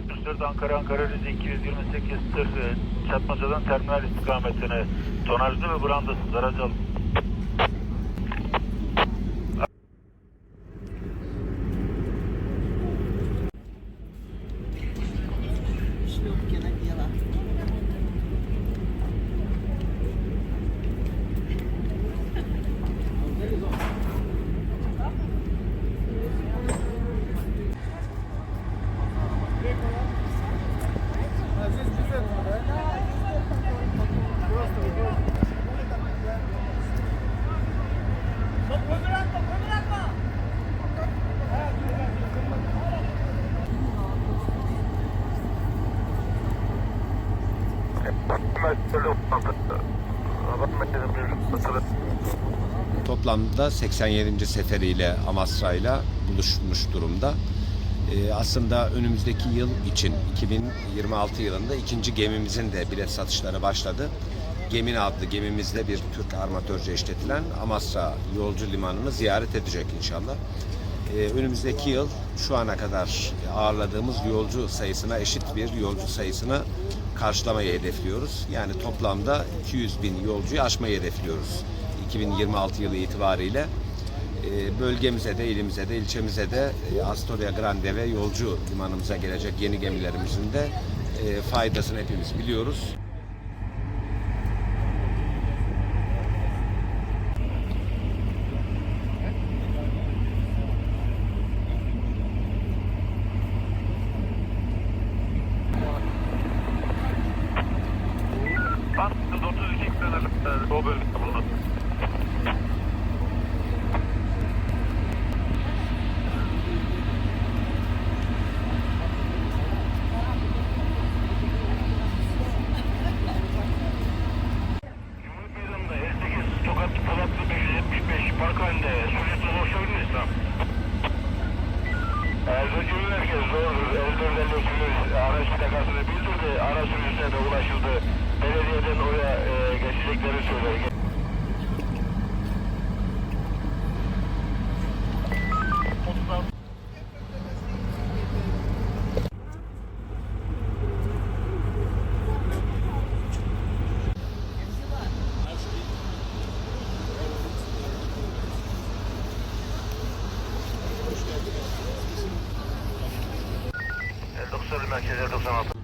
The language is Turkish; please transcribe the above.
74 Ankara Ankara Rize 228 tır Çatmaca'dan terminal istikametine tonajlı ve brandasız aracı alın. Toplamda 87. seferiyle Amasra'yla buluşmuş durumda. Ee, aslında önümüzdeki yıl için 2026 yılında ikinci gemimizin de bilet satışları başladı. Gemin adlı gemimizde bir Türk armatörce işletilen Amasra yolcu limanını ziyaret edecek inşallah. Ee, önümüzdeki yıl şu ana kadar ağırladığımız yolcu sayısına eşit bir yolcu sayısını karşılamayı hedefliyoruz. Yani toplamda 200 bin yolcuyu aşmayı hedefliyoruz. 2026 yılı itibariyle e, bölgemize de, ilimize de, ilçemize de e, Astoria Grande ve yolcu limanımıza gelecek yeni gemilerimizin de e, faydasını hepimiz biliyoruz. Park halinde Suriye'de ulaşabilir miyiz lan? Erzurum merkez doğrudur. Eldor'dan sürücü araç plakasını bildirdi. Araç sürücüsüne de ulaşıldı. Belediyeden oraya e, geçecekleri söyledi. El 90 merkez El 96.